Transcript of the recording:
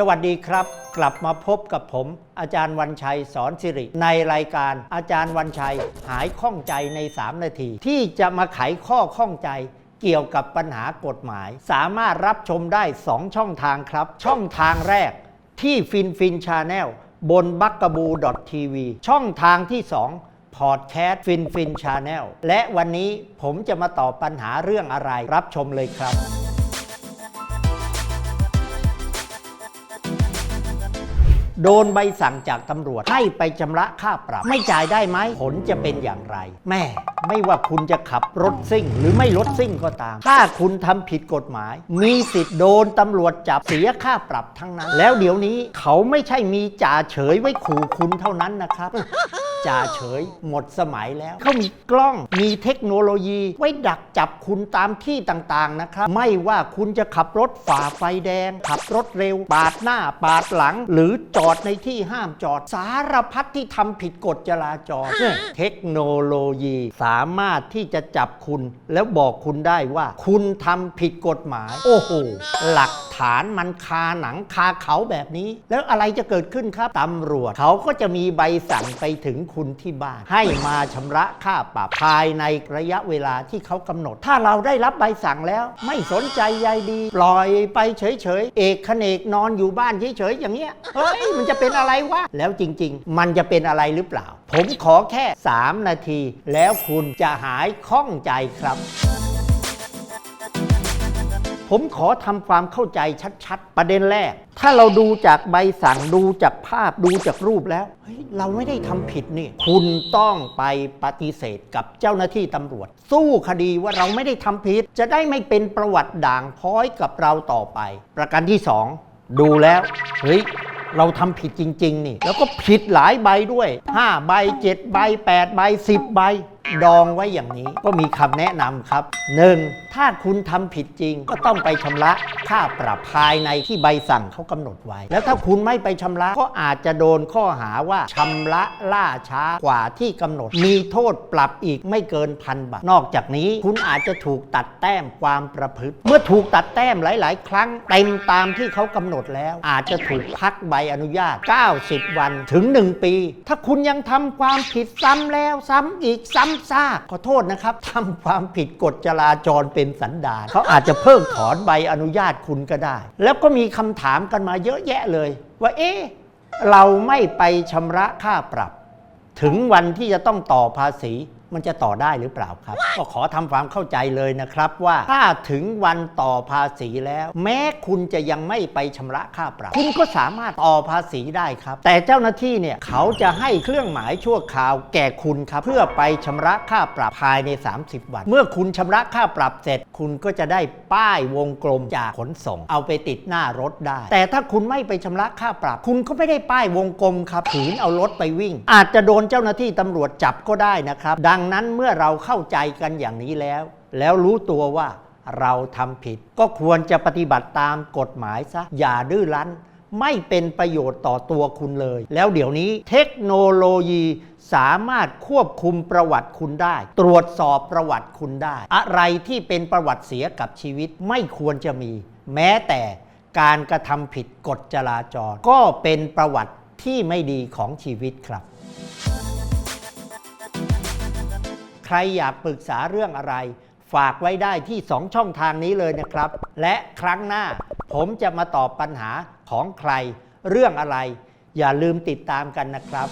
สวัสดีครับ กลับมาพบกับผม อาจารย์วันชัยสอนสิริ ในรายการอาจารย์วันชัยหายข้องใจใน 3 นาที ที่จะมาไขข้อข้องใจเกี่ยวกับปัญหากฎหมาย สามารถรับชมได้ 2 ช่องทางครับ ช่องทางแรกที่ฟินฟินชาแนลบนบักกบูดอทีวีช่องทางที่ 2 พอดแคสต์ฟินฟินชาแนลและวันนี้ผมจะมาตอบปัญหาเรื่องอะไรรับชมเลยครับ โดนใบสั่งจากตำรวจให้ไปชำระค่าปรับ ไม่จ่ายได้ไหมผลจะเป็นอย่างไร แม่ไม่ว่าคุณจะขับรถซิ่ง หรือไม่รถซิ่งก็ตาม ถ้าคุณทำผิดกฎหมาย มีสิทธิ์โดนตำรวจจับเสียค่าปรับทั้งนั้น แล้วเดี๋ยวนี้เขาไม่ใช่มีจ่าเฉยไว้ขู่คุณเท่านั้นนะครับจ่าเฉยหมดสมัยแล้ว เขามีกล้องมีเทคโนโลยีไว้ดักจับคุณตามที่ต่างๆนะครับ ไม่ว่าคุณจะขับรถฝ่าไฟแดง ขับรถเร็ว ปาดหน้าปาดหลัง หรือจอดในที่ห้ามจอด สารพัดที่ทำผิดกฎจราจรเนี่ยเทคโนโลยีสามารถที่จะจับคุณ แล้วบอกคุณได้ว่า คุณทำผิดกฎหมาย โอ้โห หลักฐานมันคาหนังคาเขาแบบนี้ แล้วอะไรจะเกิดขึ้นครับตำรวจ เขาก็จะมีใบสั่งไปถึงคุณที่บ้าน ให้มาชำระค่าปรับภายในระยะเวลาที่เขากำหนด ถ้าเราได้รับใบสั่งแล้ว ไม่สนใจใยดี ปล่อยไปเฉยๆเอกขเนกนอนอยู่บ้านเฉยๆอย่างเงี้ยเฮ้ยมันจะเป็นอะไรวะ แล้วจริง ๆ มันจะเป็นอะไรหรือเปล่า ผมขอแค่ 3 นาที แล้วคุณจะหายข้องใจครับ ผมขอทำความเข้าใจชัด ๆ ประเด็นแรก ถ้าเราดูจากใบสั่งดูจากภาพดูจากรูปแล้วเฮ้ยเราไม่ได้ทำผิดนี่ คุณต้องไปปฏิเสธกับเจ้าหน้าที่ตำรวจ สู้คดีว่าเราไม่ได้ทำผิด จะได้ไม่เป็นประวัติด่างพร้อยกับเราต่อไป ประการที่2ดูแล้ว เฮ้ย เราทำผิดจริง ๆ นี่ แล้วก็ผิดหลายใบด้วย 5 ใบ 7 ใบ 8 ใบ 10 ใบดองไว้อย่างนี้ก็มีคำแนะนำครับ 1. ถ้าคุณทำผิดจริงก็ต้องไปชำระค่าปรับภายในที่ใบสั่งเขากำหนดไว้ แล้วถ้าคุณไม่ไปชำระก็อาจจะโดนข้อหาว่าชำระล่าช้ากว่าที่กำหนด มีโทษปรับอีกไม่เกินพันบาท นอกจากนี้คุณอาจจะถูกตัดแต้มความประพฤติ เมื่อถูกตัดแต้มหลาย ๆ ครั้งเต็มตามที่เขากำหนดแล้ว อาจจะถูกพักใบอนุญาต 90 วันถึง 1 ปี ถ้าคุณยังทำความผิดซ้ำแล้วซ้ำอีกซ้ำซากขอโทษนะครับทำความผิดกฎจราจรเป็นสันดานเขาอาจจะเพิกถอนใบอนุญาตคุณก็ได้ แล้วก็มีคำถามกันมาเยอะแยะเลย ว่าเอ๊ะเราไม่ไปชำระค่าปรับ ถึงวันที่จะต้องต่อภาษี มันจะต่อได้หรือเปล่าครับ ก็ขอทำความเข้าใจเลยนะครับว่า ถ้าถึงวันต่อภาษีแล้ว แม้คุณจะยังไม่ไปชำระค่าปรับ คุณก็สามารถต่อภาษีได้ครับ แต่เจ้าหน้าที่เนี่ยเขาจะให้เครื่องหมายชั่วคราวแก่คุณครับ เพื่อไปชำระค่าปรับภายใน 30 วัน เมื่อคุณชำระค่าปรับเสร็จ คุณก็จะได้ป้ายวงกลมจากขนส่ง เอาไปติดหน้ารถได้ แต่ถ้าคุณไม่ไปชำระค่าปรับ คุณก็ไม่ได้ป้ายวงกลมครับถืนเอารถไปวิ่ง อาจจะโดนเจ้าหน้าที่ตำรวจจับก็ได้นะครับดังงนั้นเมื่อเราเข้าใจกันอย่างนี้แล้ว แล้วรู้ตัวว่าเราทำผิด ก็ควรจะปฏิบัติตามกฎหมายซะอย่าดื้อรั้น ไม่เป็นประโยชน์ต่อตัวคุณเลย แล้วเดี๋ยวนี้เทคโนโลยีสามารถควบคุมประวัติคุณได้ ตรวจสอบประวัติคุณได้ อะไรที่เป็นประวัติเสียกับชีวิตไม่ควรจะมี แม้แต่การกระทำผิดกฎจราจร ก็เป็นประวัติที่ไม่ดีของชีวิตครับ ใครอยากปรึกษาเรื่องอะไร ฝากไว้ได้ที่ 2 ช่องทางนี้เลยนะครับ และครั้งหน้าผมจะมาตอบปัญหาของใครเรื่องอะไร อย่าลืมติดตามกันนะครับ